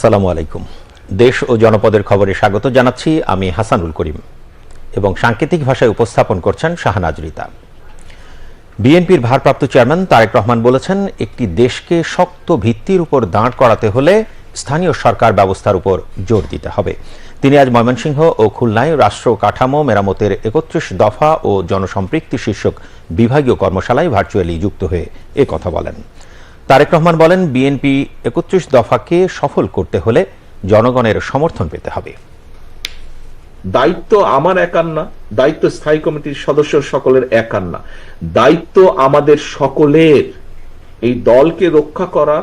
আসসালামু আলাইকুম। দেশ ও জনপদের খবরে স্বাগত জানাচ্ছি আমি হাসানুল করিম এবং সাংকেতিক ভাষায় উপস্থাপন করছেন শাহনাজ রিতা। বিএনপির ভারপ্রাপ্ত চেয়ারম্যান তারেক রহমান বলেছেন, একটি দেশকে শক্ত ভিত্তির উপর দাঁড় করাতে হলে স্থানীয় সরকার ব্যবস্থার উপর জোর দিতে হবে। তিনি আজ ময়মনসিংহ ও খুলনায় রাষ্ট্র কাঠামো মেরামতের একত্রিশ দফা ও জনসম্পৃক্তি শীর্ষক বিভাগীয় কর্মশালায় ভার্চুয়ালি যুক্ত হয়ে কথা বলেন। তারেক রহমান বলেন, বিএনপি একত্রিশ দফাকে সফল করতে হলে জনগণের সমর্থন পেতে হবে। দায়িত্ব আমার একার না, দায়িত্ব স্থায়ী কমিটির সদস্য সকলের একার না। দায়িত্ব আমাদের সকলের। এই দলকে রক্ষা করা,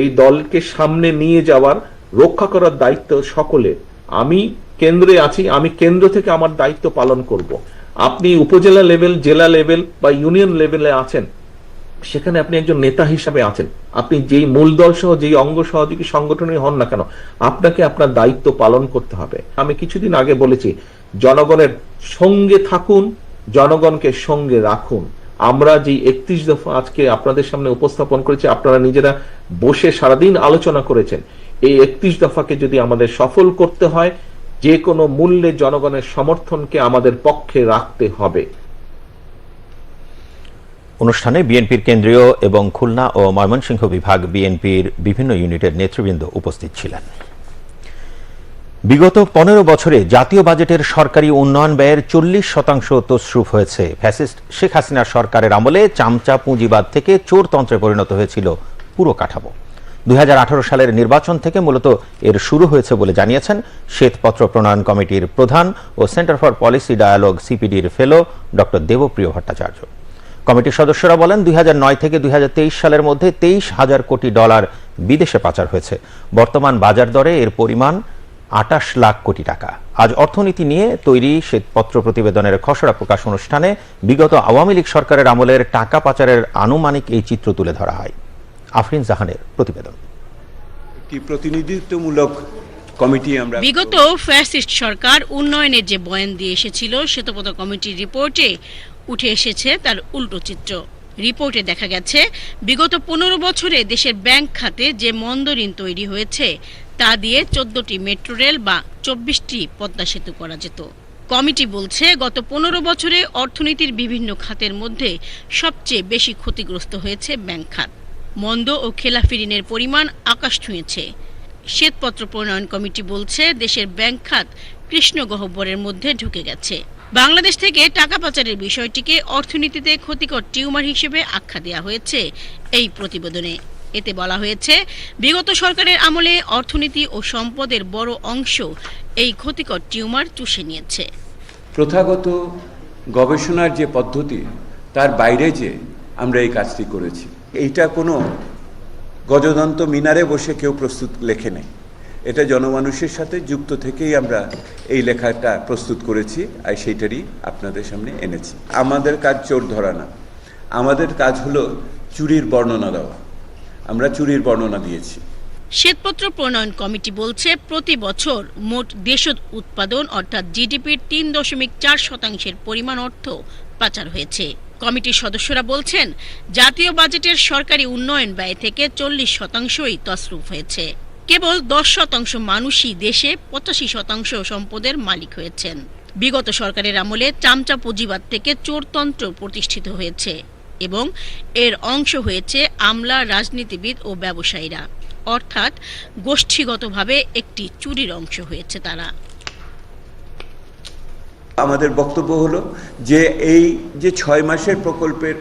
এই দলকে সামনে নিয়ে যাওয়ার, রক্ষা করার দায়িত্ব সকলের। আমি কেন্দ্রে আছি, আমি কেন্দ্র থেকে আমার দায়িত্ব পালন করব। আপনি উপজেলা লেভেল, জেলা লেভেল বা ইউনিয়ন লেভেলে আছেন সেখানে আপনি একজন নেতা হিসাবে আছেন। আপনি যেই মূল দল সহ, যেই অঙ্গ সহযোগী সংগঠনই হন না কেন, আপনাকে আপনার দায়িত্ব পালন করতে হবে। আমি কিছুদিন আগে বলেছি, জনগণের সঙ্গে থাকুন, জনগণকে সঙ্গে রাখুন। আমরা যে একত্রিশ দফা আজকে আপনাদের সামনে উপস্থাপন করেছি, আপনারা নিজেরা বসে সারাদিন আলোচনা করেছেন। এই একত্রিশ দফাকে যদি আমাদের সফল করতে হয়, যে কোনো মূল্যে জনগণের সমর্থনকে আমাদের পক্ষে রাখতে হবে। অনুষ্ঠানে বিএনপির কেন্দ্রীয় এবং খুলনা ও ময়মনসিংহ বিভাগ বিএনপির বিভিন্ন ইউনিটের নেতৃবৃন্দ উপস্থিত ছিলেন। বিগত পনেরো বছরে জাতীয় বাজেটের সরকারি উন্নয়ন ব্যয়ের চল্লিশ শতাংশ তসরুপ হয়েছে। ফ্যাসিস্ট শেখ হাসিনার সরকারের আমলে চামচা, পুঁজিবাদ থেকে চোরতন্ত্রে পরিণত হয়েছিল পুরো কাঠামো। দুই হাজার আঠারো সালের নির্বাচন থেকে মূলত এর শুরু হয়েছে বলে জানিয়েছেন শ্বেতপত্র প্রণয়ন কমিটির প্রধান ও সেন্টার ফর পলিসি ডায়ালগ সিপিডির ফেলো ডক্টর দেবপ্রিয় ভট্টাচার্য। কমিটির সদস্যরা বলেন দুই থেকে দুই সালের মধ্যে তেইশ হাজার কোটি ডলার বিদেশে পাচার হয়েছে। বর্তমান বাজার দরে এর পরিমাণ আটাশ লাখ কোটি টাকা। আজ অর্থনীতি নিয়ে তৈরি শ্বেতপত্র প্রতিবেদনের খসড়া প্রকাশ অনুষ্ঠানে বিগত আওয়ামী লীগ সরকারের আমলের টাকা পাচারের আনুমানিক এই চিত্র তুলে ধরা হয়। আফরিন জাহানের প্রতিবেদন। একটি প্রতিনিধিত্বমূলক কমিটি আমরা বিগত ফ্যাসিস্ট সরকার উন্নয়নের যে বয়ান দিয়ে এসেছিল শ্বেতপত্র কমিটির রিপোর্টে উঠে এসেছে তার উল্টো চিত্র। রিপোর্টে দেখা গেছে, বিগত পনেরো বছরে দেশের ব্যাংক খাতে যে মন্দ ঋণ তৈরি হয়েছে, তা দিয়ে চোদ্দটি মেট্রো রেল বা চব্বিশটি পদ্মা সেতু করা যেত। কমিটি বলছে, গত পনেরো বছরে অর্থনীতির বিভিন্ন খাতের মধ্যে সবচেয়ে বেশি ক্ষতিগ্রস্ত হয়েছে ব্যাংক খাত। মন্দ ও খেলাফি ঋণের পরিমাণ আকাশ ছুঁয়েছে। শ্বেতপত্র প্রণয়ন কমিটি বলছে, দেশের ব্যাংক খাত কৃষ্ণ গহ্বরের মধ্যে ঢুকে গেছে। বাংলাদেশ থেকে টাকা পাচারের বিষয়টিকে অর্থনীতিতে ক্ষতিকর টিউমার হিসেবে আখ্যা দেওয়া হয়েছে এই প্রতিবেদনে। এতে বলা হয়েছে, বিগত সরকারের আমলে অর্থনীতি ও সম্পদের বড় অংশ এই ক্ষতিকর টিউমার চুষে নিয়েছে। প্রথাগত গবেষণার যে পদ্ধতি, তার বাইরে যে আমরা এই কাজটি করেছি, এইটা কোনো গজদন্ত মিনারে বসে কেউ প্রস্তুত লেখে নেই। এটা জনমানুষের সাথে যুক্ত থেকেই আমরা এই লেখাটা প্রস্তুত করেছি, আর সেইটারই আপনাদের সামনে এনেছি। আমাদের কাজ চোর ধরা না। আমাদের কাজ হলো চুরির বর্ণনা দেওয়া। আমরা চুরির বর্ণনা দিয়েছি। শ্বেতপত্র প্রণয়ন কমিটি বলছে, প্রতি বছর মোট দেশজ উৎপাদন, অর্থাৎ জিডিপির তিন দশমিক চার শতাংশের পরিমাণ অর্থ পাচার হয়েছে। কমিটির সদস্যরা বলছেন, জাতীয় বাজেটের সরকারি উন্নয়ন ব্যয় থেকে চল্লিশ শতাংশই তসরুফ হয়েছে। কেবল দশ শতাংশ মানুষই দেশে পঁচাশি শতাংশ সম্পদের মালিক হয়েছেন। বিগত সরকারের আমলে চামচা পুঁজিবাদ থেকে চোরতন্ত্র প্রতিষ্ঠিত হয়েছে এবং এর অংশ হয়েছে আমলা, রাজনীতিবিদ ও ব্যবসায়ীরা। অর্থাৎ গোষ্ঠীগতভাবে একটি চুরির অংশ হয়েছে তারা। আমাদের বক্তব্য হলো যে এই যে ছয় মাসের প্রকল্পের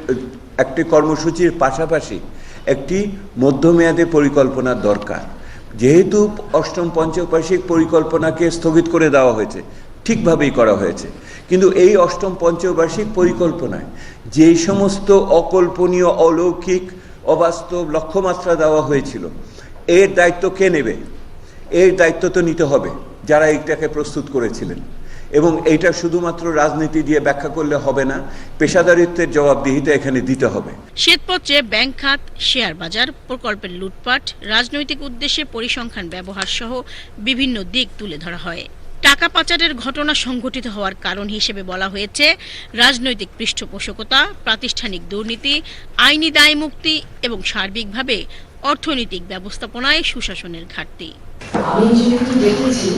একটি কর্মসূচির পাশাপাশি একটি মধ্যমেয়াদে পরিকল্পনার দরকার। যেহেতু অষ্টম পঞ্চবার্ষিক পরিকল্পনাকে স্থগিত করে দেওয়া হয়েছে, ঠিকভাবেই করা হয়েছে। কিন্তু এই অষ্টম পঞ্চবার্ষিক পরিকল্পনায় যে সমস্ত অকল্পনীয়, অলৌকিক, অবাস্তব লক্ষ্যমাত্রা দেওয়া হয়েছিল, এর দায়িত্ব কে নেবে? এর দায়িত্ব তো নিতে হবে, যারা এইটাকে প্রস্তুত করেছিলেন। এবং এইটা শুধুমাত্র রাজনীতি দিয়ে ব্যাখ্যা করলে হবে না, পেশাদারিত্বের জবাবদিহিতা এখানে দিতে হবে। শ্বেতপত্রে ব্যাংক খাত, শেয়ার বাজার, প্রকল্পের লুটপাট, রাজনৈতিক উদ্দেশ্যে পরিসংখ্যান ব্যবহার সহ বিভিন্ন দিক তুলে ধরা হয়। টাকা পাচারের ঘটনা সংঘটিত হওয়ার কারণ হিসেবে বলা হয়েছে রাজনৈতিক পৃষ্ঠপোষকতা, প্রাতিষ্ঠানিক দুর্নীতি, আইনি দায় মুক্তি এবং সার্বিকভাবে অর্থনৈতিক ব্যবস্থাপনায় সুশাসনের ঘাটতি। আমি যেহেতু দেখেছি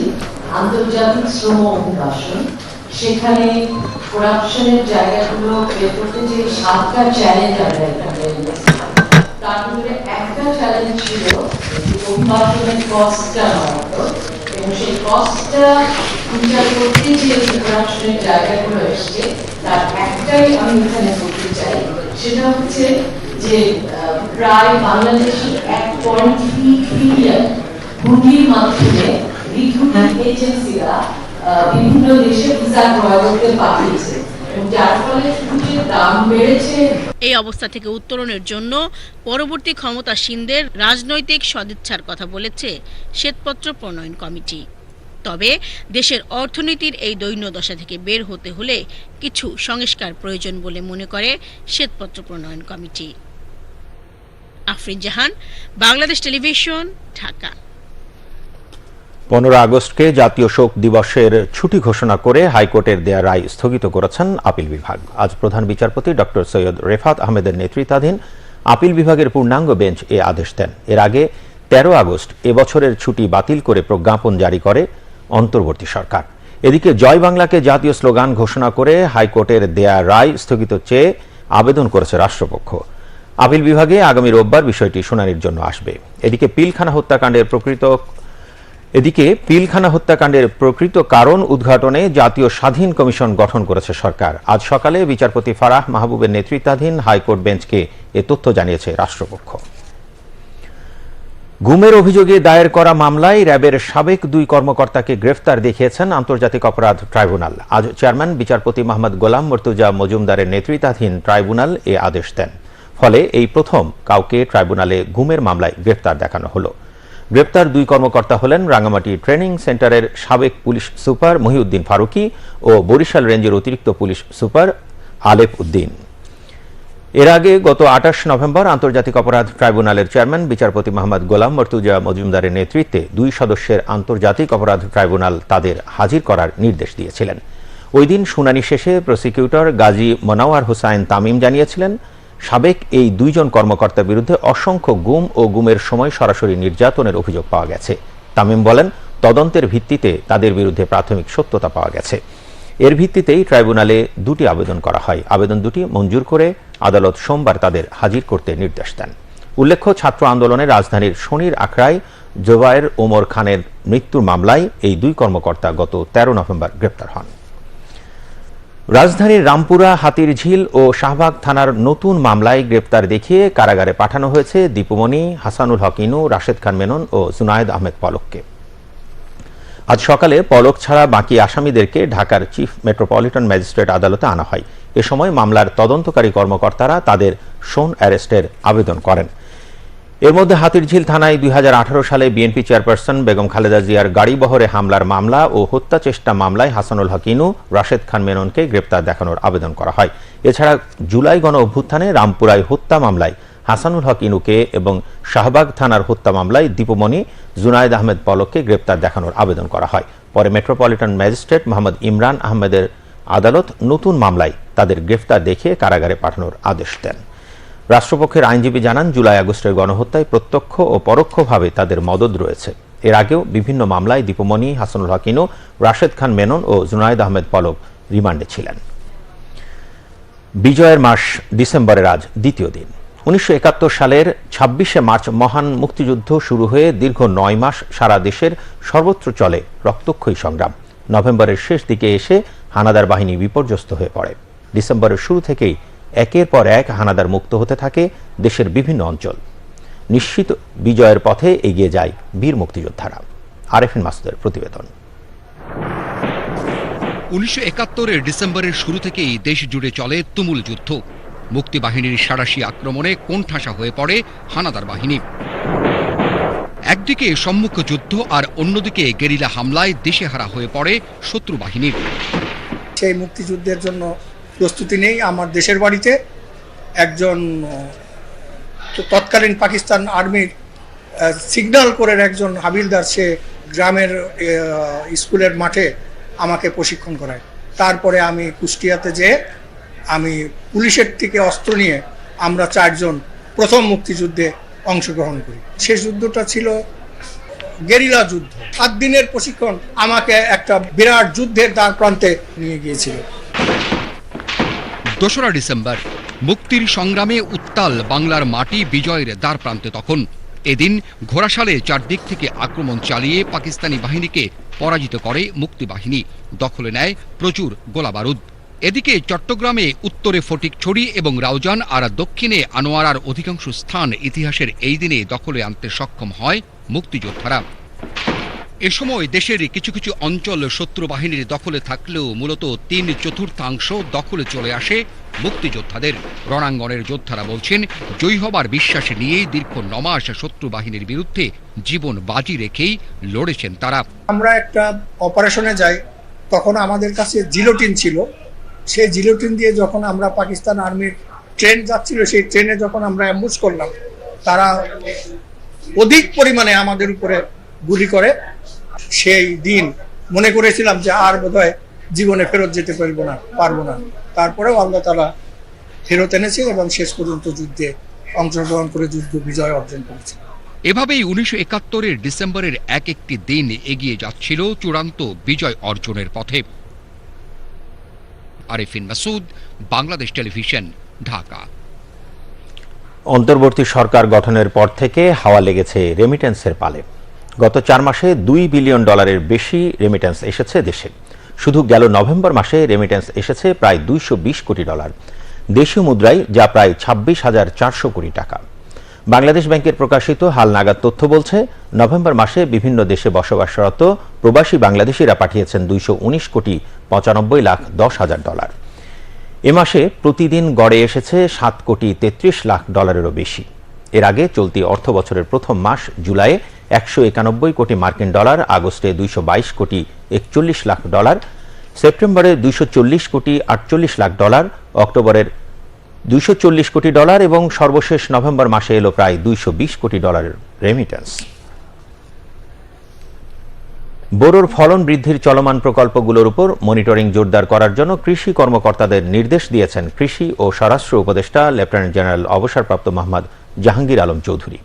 আন্তর্জাতিক শ্রম অভিবাসন। সেখানে করাপশনের জায়গাগুলো বের করতে যে সাতটা চ্যালেঞ্জ আমরা এখানে তার একটা চ্যালেঞ্জ ছিল অভিবাসনের কস্টটা এবং সেই কস্টটা বিচার করতে যে করাপশনের জায়গাগুলো এসছে, তার একটাই আমি এখানে বলতে চাই, সেটা হচ্ছে যে প্রায় বাংলাদেশের এক পয়েন্ট থ্রি ট্রিলিয়ন হুন্ডির মাধ্যমে রিক্রুটিং এজেন্সিরা বিভিন্ন দেশে ভিসা ক্রয় করতে পাঠিয়েছে। এই অবস্থা থেকে উত্তরণের জন্য পরবর্তী ক্ষমতাসীনদের রাজনৈতিক সদিচ্ছার কথা বলেছে শ্বেতপত্র প্রণয়ন কমিটি। তবে দেশের অর্থনীতির এই দৈন্য দশা থেকে বের হতে হলে কিছু সংস্কার প্রয়োজন বলে মনে করে শ্বেতপত্র প্রণয়ন কমিটি। আফরিন জাহান, বাংলাদেশ টেলিভিশন, ঢাকা। পনেরো আগস্টকে জাতীয় শোক দিবসের ছুটি ঘোষণা করে হাইকোর্টের দেয়া রায় স্থগিত করেছেন আপিল বিভাগ। আজ প্রধান বিচারপতি ডক্টর সৈয়দ রেফাত আহমেদের নেতৃত্বাধীন আপিল বিভাগের পূর্ণাঙ্গ বেঞ্চ এ আদেশ দেন। এর আগে তেরো আগস্ট এবছরের ছুটি বাতিল করে প্রজ্ঞাপন জারি করে অন্তর্বর্তী সরকার। এদিকে জয় বাংলাকে জাতীয় স্লোগান ঘোষণা করে হাইকোর্টের দেয়া রায় স্থগিত চেয়ে আবেদন করেছে রাষ্ট্রপক্ষ। আপিল বিভাগে আগামী রোববার বিষয়টি শুনানির জন্য আসবে। এদিকে পিলখানা হত্যাকাণ্ডের প্রকৃত, এদিকে পিলখানা হত্যাকাণ্ডের প্রকৃত কারণ উদ্ঘাটনে জাতীয় স্বাধীন কমিশন গঠন করেছে সরকার। আজ সকালে বিচারপতি ফারাহ মাহবুবের নেতৃত্বাধীন হাইকোর্ট বেঞ্চকে এ তথ্য জানিয়েছে রাষ্ট্রপক্ষ। গুমের অভিযোগে দায়ের করা মামলায় র্যাবের সাবেক দুই কর্মকর্তাকে গ্রেফতার দেখিয়েছেন আন্তর্জাতিক অপরাধ ট্রাইব্যুনাল। আজ চেয়ারম্যান বিচারপতি মোহাম্মদ গোলাম মর্তুজা মজুমদারের নেতৃত্বাধীন ট্রাইব্যুনাল এ আদেশ দেন। ফলে এই প্রথম কাউকে ট্রাইব্যুনালে গুমের মামলায় গ্রেফতার দেখানো হলো। গ্রেপ্তার দুই কর্মকর্তা হলেন রাঙামাটি ট্রেনিং সেন্টারের সাবেক পুলিশ সুপার মহিউদ্দিন ফারুকি ও বরিশাল রেঞ্জের অতিরিক্ত পুলিশ সুপার আলেপ উদ্দিন। এর আগে গত আঠাশ নভেম্বর আন্তর্জাতিক অপরাধ ট্রাইব্যুনালের চেয়ারম্যান, বিচারপতি মোহাম্মদ গোলাম মর্তুজা মজুমদারের নেতৃত্বে দুই সদস্যের আন্তর্জাতিক অপরাধ ট্রাইব্যুনাল তাদের হাজির করার নির্দেশ দিয়েছিলেন। ওই দিন শুনানি শেষে প্রসিকিউটর গাজী মনাওয়ার হোসাইন তামিম জানিয়েছিলেন সাবেক এই দুইজন কর্মকর্তার বিরুদ্ধে অসংখ্য গুম ও গুমের সময় সরাসরি নির্যাতনের অভিযোগ পাওয়া গেছে। তামিম বলেন, তদন্তের ভিত্তিতে তাদের বিরুদ্ধে প্রাথমিক সত্যতা পাওয়া গেছে। এর ভিত্তিতেই ট্রাইব্যুনালে দুটি আবেদন করা হয়। আবেদন দুটি মঞ্জুর করে আদালত সোমবার তাদের হাজির করতে নির্দেশ দেন। উল্লেখ্য, ছাত্র আন্দোলনে রাজধানীর শনির আখড়ায় জোবায়ের ওমর খানের মৃত্যুর মামলায় এই দুই কর্মকর্তা গত তেরো নভেম্বর গ্রেপ্তার হন। রাজধানীর রামপুরা, হাতিরঝিল ও শাহবাগ থানার নতুন মামলায় গ্রেপ্তার দেখিয়ে কারাগারে পাঠানো হয়েছে দীপুমণি, হাসানুল হক ইনু, রাশেদ খান মেনন ও জুনায়েদ আহমেদ পলককে। আজ সকালে পলক ছাড়া বাকি আসামিদেরকে ঢাকার চিফ মেট্রোপলিটন ম্যাজিস্ট্রেট আদালতে আনা হয়। এ সময় মামলার তদন্তকারী কর্মকর্তারা তাদের শোন অ্যারেস্টের আবেদন করেন। এর মধ্যে হাতিরঝিল থানায় দুই হাজার আঠারো সালে বিএনপি চেয়ারপারসন বেগম খালেদা জিয়ার গাড়িবহরে হামলার মামলা ও হত্যা চেষ্টা মামলায় হাসানুল হকিনু, রাশেদ খান মেননকে গ্রেপ্তার দেখানোর আবেদন করা হয়। এছাড়া জুলাই গণ অভ্যুত্থানে রামপুরায় হত্যা মামলায় হাসানুল হক ইনুকে এবং শাহবাগ থানার হত্যা মামলায় দীপমণি, জুনায়দ আহমেদ পলককে গ্রেপ্তার দেখানোর আবেদন করা হয়। পরে মেট্রোপলিটন ম্যাজিস্ট্রেট মোহাম্মদ ইমরান আহমেদের আদালত নতুন মামলায় তাদের গ্রেফতার দেখিয়ে কারাগারে পাঠানোর আদেশ দেন। রাষ্ট্রপক্ষের আইনজীবী জানান, জুলাই আগস্টের গণহত্যায় প্রত্যক্ষ ও পরোক্ষভাবে তাদের মদত রয়েছে। এর আগেও বিভিন্ন মামলায় দীপমণি, হাসানুল হকিনু রাশেদ খান মেনন ও জুনায়েদ আহমেদ পলক রিমান্ডে ছিলেন। বিজয়ের মাস ডিসেম্বরের আজ দ্বিতীয় দিন। উনিশশো একাত্তর সালের ছাব্বিশে মার্চ মহান মুক্তিযুদ্ধ শুরু হয়ে দীর্ঘ নয় মাস সারা দেশের সর্বত্র চলে রক্তক্ষয়ী সংগ্রাম। নভেম্বরের শেষ দিকে এসে হানাদার বাহিনী বিপর্যস্ত হয়ে পড়ে। ডিসেম্বরের শুরু থেকেই একের পর এক হানাদার মুক্ত হতে থাকে দেশের বিভিন্ন অঞ্চল। নিশ্চিত বিজয়ের পথে এগিয়ে যায় বীর মুক্তিযোদ্ধারা। আরেফিন মাসুদের প্রতিবেদন। উনিশশো একাত্তরের ডিসেম্বরের শুরু থেকেই দেশ জুড়ে চলে তুমুল যুদ্ধ। মুক্তিবাহিনীর সারাশি আক্রমণে কোণঠাসা হয়ে পড়ে হানাদার বাহিনী। একদিকে সম্মুখ যুদ্ধ আর অন্যদিকে গেরিলা হামলায় দিশেহারা হয়ে পড়ে শত্রু বাহিনীর সেই মুক্তিযুদ্ধের জন্য প্রস্তুতি নেই আমার দেশের বাড়িতে। একজন তৎকালীন পাকিস্তান আর্মির সিগন্যাল করে একজন হাবিলদার, সে গ্রামের স্কুলের মাঠে আমাকে প্রশিক্ষণ করায়। তারপরে আমি কুষ্টিয়াতে যেয়ে আমি পুলিশের থেকে অস্ত্র নিয়ে আমরা চারজন প্রথম মুক্তিযুদ্ধে অংশগ্রহণ করি। সে যুদ্ধটা ছিল গেরিলা যুদ্ধ। সাত দিনের প্রশিক্ষণ আমাকে একটা বিরাট যুদ্ধের দ্বার প্রান্তে নিয়ে গিয়েছিল। দোসরা ডিসেম্বর। মুক্তির সংগ্রামে উত্তাল বাংলার মাটি বিজয়ের দ্বার প্রান্তে তখন। এদিন ঘোড়াশালে চারদিক থেকে আক্রমণ চালিয়ে পাকিস্তানি বাহিনীকে পরাজিত করে মুক্তিবাহিনী। দখলে নেয় প্রচুর গোলাবারুদ। এদিকে চট্টগ্রামে উত্তরে ফটিকছড়ি এবং রাউজান আর দক্ষিণে আনোয়ারার অধিকাংশ স্থান ইতিহাসের এই দিনে দখলে আনতে সক্ষম হয় মুক্তিযোদ্ধারা। এ সময় দেশের কিছু কিছু অঞ্চল শত্রু বাহিনীর দখলে থাকলেও মূলত তিন চতুর্থাংশ দখলে চলে আসে মুক্তিযোদ্ধাদের। রণাঙ্গনের যোদ্ধারা বলছেন, জয়ী হবার বিশ্বাস নিয়েই দীর্ঘ নমাস শত্রু বাহিনীর বিরুদ্ধে জীবন বাজি রেখেই লড়েছেন তারা। আমরা একটা অপারেশনে যাই, তখন আমাদের কাছে জিলোটিন ছিল। সেই জিলোটিন দিয়ে যখন আমরা পাকিস্তান আর্মির ট্রেন যাচ্ছিল, সেই ট্রেনে যখন আমরা অ্যাম্বুজ করলাম, তারা অধিক পরিমাণে আমাদের উপরে গুলি করে সেই দিন মনে করেছিলাম যে আর বোধহয় জীবনে ফেরত যেতে পারব না পারব না। তারপরেও আল্লাহ তালা ফেরত এনেছে এবং শেষ পর্যন্ত যুদ্ধে অংশগ্রহণ করে যুদ্ধ বিজয় অর্জন করেছে। এভাবেই উনিশশো একাত্তরের ডিসেম্বরের এক একটি দিন এগিয়ে যাচ্ছিল চূড়ান্ত বিজয় অর্জনের পথে। আরিফিন মাসুদ বাংলাদেশ টেলিভিশন ঢাকা। অন্তর্বর্তী সরকার গঠনের পর থেকে হাওয়া লেগেছে রেমিটেন্সের পালে। গত চার মাসে দুই বিলিয়ন ডলারের বেশি রেমিটেন্স এসেছে দেশে। শুধু গেল নভেম্বর মাসে রেমিটেন্স এসেছে প্রায় দুইশো কোটি ডলার। দেশীয় মুদ্রায় যা প্রায় ছাব্বিশ হাজার চারশো কোটি টাকা। বাংলাদেশ ব্যাংকের প্রকাশিত হালনাগাদ তথ্য বলছে, নভেম্বর মাসে বিভিন্ন দেশে বসবাসরত প্রবাসী বাংলাদেশিরা পাঠিয়েছেন দুইশো উনিশ কোটি পঁচানব্বই লাখ দশ হাজার ডলার। এ মাসে প্রতিদিন গড়ে এসেছে সাত কোটি তেত্রিশ লাখ ডলারেরও বেশি। এর আগে চলতি অর্থ বছরের প্রথম মাস জুলাইয়ে একশো একানব্বই কোটি মার্কিন ডলার, আগস্টে দুইশো বাইশ কোটি একচল্লিশ লাখ ডলার, সেপ্টেম্বরে দুইশো চল্লিশ কোটি আটচল্লিশ লাখ ডলার, অক্টোবরের দুইশো চল্লিশ কোটি ডলার এবং সর্বশেষ নভেম্বর মাসে এলো প্রায় দুইশো বিশ কোটি ডলারের রেমিটেন্স বোরোর ফলন বৃদ্ধির চলমান প্রকল্পগুলোর উপর মনিটরিং জোরদার করার জন্য কৃষি কর্মকর্তাদের নির্দেশ দিয়েছেন কৃষি ও স্বরাষ্ট্র উপদেষ্টা লেফটেন্যান্ট জেনারেল অবসরপ্রাপ্ত মোহাম্মদ জাহাঙ্গীর আলম চৌধুরী।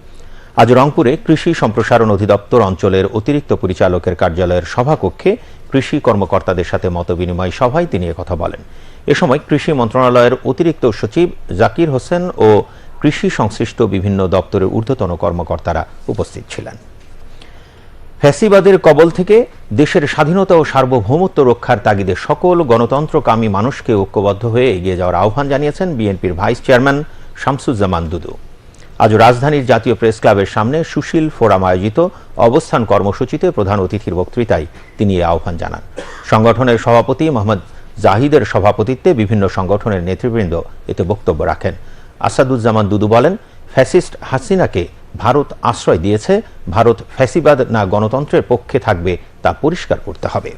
আজ রংপুরে কৃষি সম্প্রসারণ অধিদপ্তর অঞ্চলের অতিরিক্ত পরিচালকের কার্যালয়ের সভাকক্ষে কৃষি কর্মকর্তাদের সাথে মতবিনিময় সভায় তিনি কথা বলেন। এ সময় কৃষি মন্ত্রণালয়ের অতিরিক্ত সচিব জাকির হোসেন ও কৃষি সংশ্লিষ্ট বিভিন্ন দপ্তরের ঊর্ধ্বতন কর্মকর্তারা উপস্থিত ছিলেন। ফ্যাসিবাদের কবল থেকে দেশের স্বাধীনতা ও সার্বভৌমত্ব রক্ষার তাগিদে সকল গণতন্ত্রকামী মানুষকে ঐক্যবদ্ধ হয়ে এগিয়ে যাওয়ার আহ্বান জানিয়েছেন বিএনপির ভাইস চেয়ারম্যান শামসুজ্জামান দুদু। আজ রাজধানীর জাতীয় প্রেস ক্লাবের সামনে সুশীল ফোরাম আয়োজিত অবস্থান কর্মসূচিতে প্রধান অতিথির বক্তৃতায় তিনি এই আহ্বান জানান। সংগঠনের সভাপতি মোহাম্মদ জাহিদের সভাপতিত্বে বিভিন্ন সংগঠনের নেতৃবৃন্দ এতে বক্তব্য রাখেন। আসাদুজ্জামান দুদু বলেন, ফ্যাসিস্ট হাসিনাকে ভারত আশ্রয় দিয়েছে, ভারত ফ্যাসিবাদ না গণতন্ত্রের পক্ষে থাকবে তা পরিষ্কার করতে হবে।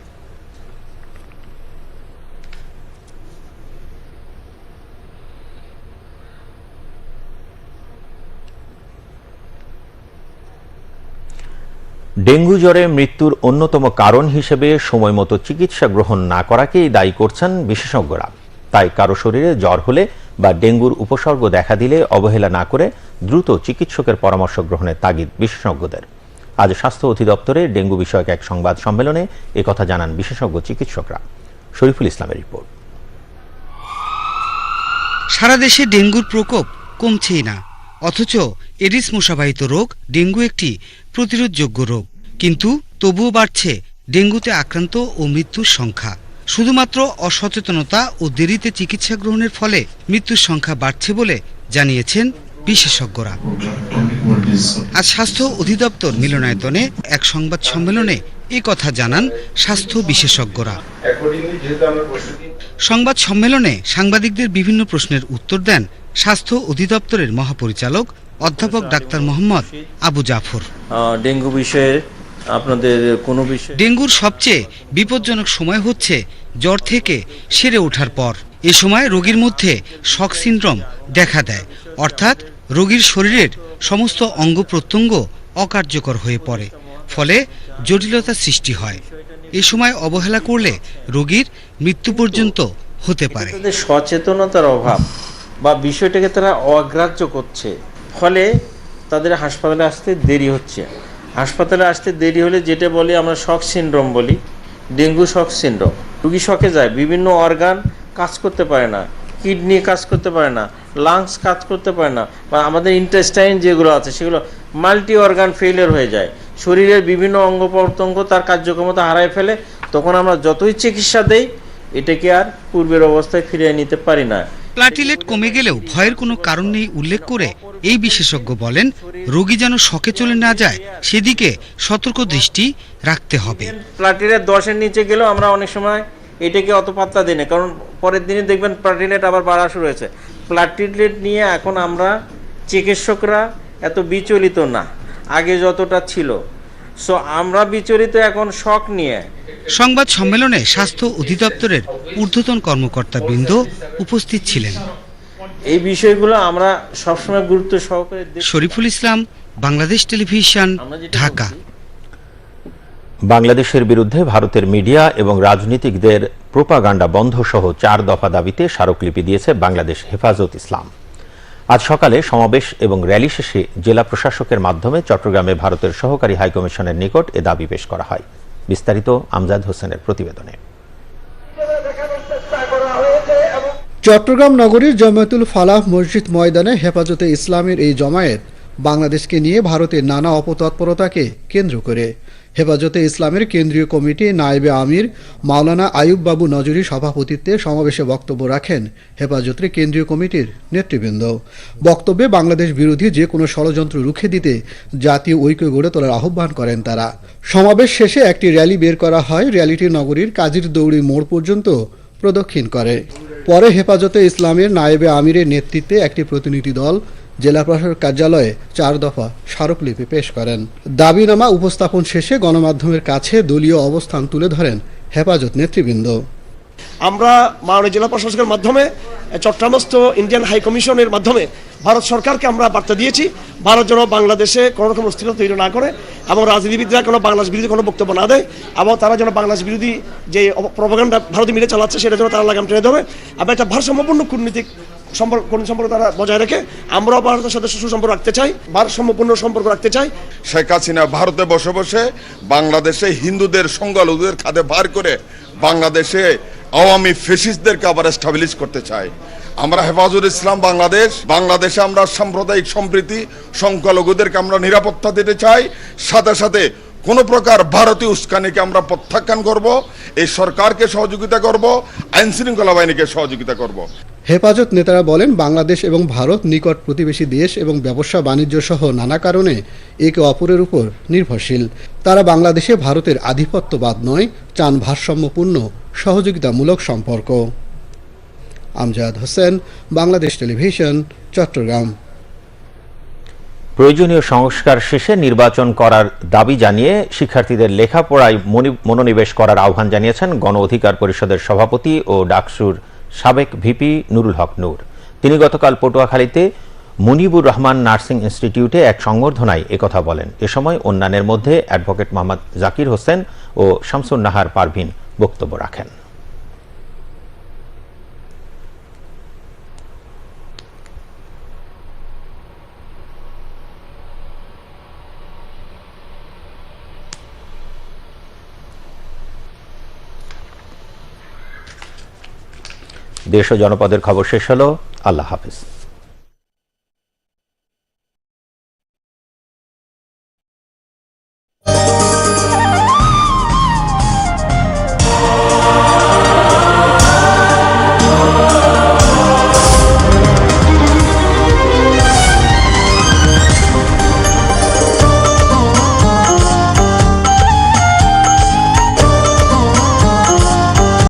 ডেঙ্গু জ্বরে মৃত্যুর অন্যতম কারণ হিসেবে সময়মতো চিকিৎসা গ্রহণ না করাকেই দায়ী করছেন বিশেষজ্ঞরা। তাই কারও শরীরে জ্বর হলে বা ডেঙ্গুর উপসর্গ দেখা দিলে অবহেলা না করে দ্রুত চিকিৎসকের পরামর্শ গ্রহণের তাগিদ বিশেষজ্ঞদের। আজ স্বাস্থ্য অধিদপ্তরে ডেঙ্গু বিষয়ক এক সংবাদ সম্মেলনে একথা জানান বিশেষজ্ঞ চিকিৎসকরা। শরীফুল ইসলামের রিপোর্ট। সারা দেশে ডেঙ্গুর প্রকোপ কমছেই না। অথচ এডিস মশাবাহিত রোগ ডেঙ্গু একটি প্রতিরোধযোগ্য রোগ। কিন্তু তবুও বাড়ছে ডেঙ্গুতে আক্রান্ত ও মৃত্যুর সংখ্যা। শুধুমাত্র অসচেতনতা ও দেরিতে চিকিৎসা গ্রহণের ফলে মৃত্যুর সংখ্যা বাড়ছে বলে জানিয়েছেন বিশেষজ্ঞরা। আজ স্বাস্থ্য অধিদপ্তর মিলনায়তনে এক সংবাদ সম্মেলনে এ কথা জানান স্বাস্থ্য বিশেষজ্ঞরা। সংবাদ সম্মেলনে সাংবাদিকদের বিভিন্ন প্রশ্নের উত্তর দেন স্বাস্থ্য অধিদপ্তরের মহাপরিচালক অধ্যাপক ডাক্তার মোহাম্মদ আবু জাফর। ডেঙ্গু বিষয়ে আপনাদের কোনো বিষয় ডেঙ্গুর সবচেয়ে বিপজ্জনক সময় হচ্ছে জ্বর থেকে সেরে ওঠার পর। এ সময় রোগীর মধ্যে শক সিনড্রোম দেখা দেয় অর্থাৎ রোগীর শরীরের সমস্ত অঙ্গ প্রত্যঙ্গ অকার্যকর হয়ে পড়ে ফলে জটিলতা সৃষ্টি হয়। এ সময় অবহেলা করলে রোগীর মৃত্যু পর্যন্ত হতে পারে। সচেতনতার অভাব বা বিষয়টাকে তারা অগ্রাহ্য করছে। ফলে তাদের হাসপাতালে আসতে দেরি হচ্ছে। হাসপাতালে আসতে দেরি হলে যেটা বলি আমরা শক সিনড্রোম বলি, ডেঙ্গু শক সিনড্রোম। রুগী শখে যায়, বিভিন্ন অর্গান কাজ করতে পারে না, কিডনি কাজ করতে পারে না, লাংস কাজ করতে পারে না, বা আমাদের ইন্টেস্টাইন যেগুলো আছে সেগুলো মাল্টি অর্গান ফেলিয়ার হয়ে যায়। শরীরের বিভিন্ন অঙ্গ প্রত্যঙ্গ তার কার্যক্ষমতা হারায় ফেলে তখন আমরা যতই চিকিৎসা দেই এটাকে আর পূর্বের অবস্থায় ফিরিয়ে নিতে পারি না। প্লাটিলেট কমে গেলেও ভয়ের কোনো কারণ নেই উল্লেখ করে এই বিশেষজ্ঞ বলেন রোগী যেন শখে চলে না যায় সেদিকে সতর্ক দৃষ্টি রাখতে হবে। প্লাটিলেট দশের নিচে গেলেও আমরা অনেক সময় এটাকে অত পাত্তা দিই না কারণ পরের দিনে দেখবেন প্লাটিলেট আবার বাড়া শুরু হয়েছে। প্লাটিলেট নিয়ে এখন আমরা চিকিৎসকরা এত বিচলিত না। আগে যতটা ছিল। সো আমরা বিচলিত এখন শখ নিয়ে। সংবাদ সম্মেলনে স্বাস্থ্য অধিদপ্তরের ঊর্ধ্বতন কর্মকর্তা বৃন্দ উপস্থিত ছিলেন। এই বিষয়গুলো আমরা সবসময় গুরুত্ব সহকারে শরীফুল ইসলাম বাংলাদেশ টেলিভিশন ঢাকা। বাংলাদেশের বিরুদ্ধে ভারতের মিডিয়া এবং রাজনীতিকদের প্রোপাগান্ডা বন্ধ সহ চার দফা দাবিতে স্মারকলিপি দিয়েছে বাংলাদেশ হেফাজত ইসলাম। আজ সকালে সমাবেশ এবং র্যালি শেষে জেলা প্রশাসকের মাধ্যমে চট্টগ্রামে ভারতের সহকারী হাইকমিশনের নিকট এ দাবি পেশ করা হয়। বিস্তারিত আমজাদ হোসেনের প্রতিবেদনে। চট্টগ্রাম নগরীর জামায়াতুল ফালাহ মসজিদ ময়দানে হেফাজতে ইসলামের এই জমায়েত বাংলাদেশকে নিয়ে ভারতের নানা অপতৎপরতাকে কেন্দ্র করে। হেফাজতে ইসলামের কেন্দ্রীয় কমিটি নায়েবে আমির মাওলানা আয়ুব বাবু নজরী সভাপতিত্বে সমাবেশে বক্তব্য রাখেন হেফাজতের কেন্দ্রীয় কমিটির নেতৃবৃন্দ। বক্তব্যে বাংলাদেশ বিরোধী যে কোনো ষড়যন্ত্র রুখে দিতে জাতীয় ঐক্য গড়ে তোলার আহ্বান করেন তারা। সমাবেশ শেষে একটি র্যালি বের করা হয়, র্যালিটি নগরীর কাজীর দৌড়ি মোড় পর্যন্ত প্রদক্ষিণ করে। পরে হেফাজতে ইসলামের নায়েবে আমিরের নেতৃত্বে একটি প্রতিনিধি দল জেলা প্রশাসক কার্যালয়ে চার দফা স্মারকলিপি পেশ করেন। দাবিনামা উপস্থাপন শেষে গণমাধ্যমের কাছে দলীয় অবস্থান তুলে ধরেন হেফাজত নেতৃবৃন্দ। আমরা মাননীয় জেলা প্রশাসকের মাধ্যমে চট্টগ্রামস্থ ইন্ডিয়ান হাই কমিশনের মাধ্যমে ভারত সরকারকে আমরা বার্তা দিয়েছি, ভারত যেন বাংলাদেশে কোনো রকম অস্থিরতা তৈরি না করে এবং রাজনীতিবিদরা কোনো বাংলাদেশ বিরোধী কোনো বক্তব্য না দেয় এবং তারা যেন বাংলাদেশ বিরোধী যে প্রভাগান্ডা ভারতীয় মিলে চালাচ্ছে, সেটা যেন তারা লাগাম টেনে ধরে। এবং একটা ভারসাম্যপূর্ণ কূটনীতিক সম্পর্ক, কোন সম্পর্ক তারা বজায় রেখে আমরাও ভারতের সাথে সুসম্পর্ক রাখতে চাই, ভারসাম্যপূর্ণ সম্পর্ক রাখতে চাই। শেখ হাসিনা ভারতে বসে বসে বাংলাদেশে হিন্দুদের সংখ্যালঘুদের খাদে ভার করে বাংলাদেশে আওয়ামী ফেসিস্টদেরকে আবার এস্টাবলিশ করতে চায়। আমরা হেফাজুল ইসলাম বাংলাদেশ, বাংলাদেশে আমরা সাম্প্রদায়িক সম্প্রীতি, সংখ্যালঘুদেরকে আমরা নিরাপত্তা দিতে চাই। সাথে সাথে কোনো প্রকার ভারতীয় উস্কানিকে আমরা প্রত্যাখ্যান করব, এই সরকারকে সহযোগিতা করব, আইন শৃঙ্খলা বাহিনীকে সহযোগিতা করব। হেফাজত নেতারা বলেন, বাংলাদেশ এবং ভারত নিকট প্রতিবেশী দেশ এবং ব্যবসা বাণিজ্য সহ নানা কারণে একে অপরের উপর নির্ভরশীল। তারা বাংলাদেশে ভারতের আধিপত্যবাদ নয়, চান ভারসাম্যপূর্ণ, সহযোগিতামূলক সম্পর্ক। আমজাদ হোসেন, বাংলাদেশ টেলিভিশন, চট্টগ্রাম। প্রয়োজনীয় সংস্কার শেষে নির্বাচন করার দাবি জানিয়ে শিক্ষার্থীদের লেখাপড়ায় মনি- মনোনিবেশ করার আহ্বান জানিয়েছেন গণ অধিকার পরিষদের সভাপতি ও ডাকসুর সাবেক ভিপি নুরুল হক নূর। তিনি গতকাল পটুয়াখালীতে মুনিবুর রহমান নার্সিং ইনস্টিটিউটে এক সংবর্ধনায় একথা বলেন। এ সময় অন্যান্যের মধ্যে অ্যাডভোকেট মোহাম্মদ জাকির হোসেন ও শামসুন নাহার পারভিন বক্তব্য রাখেন। দেশ ও জনপদের খবর শেষ হলো। আল্লাহ হাফিজ।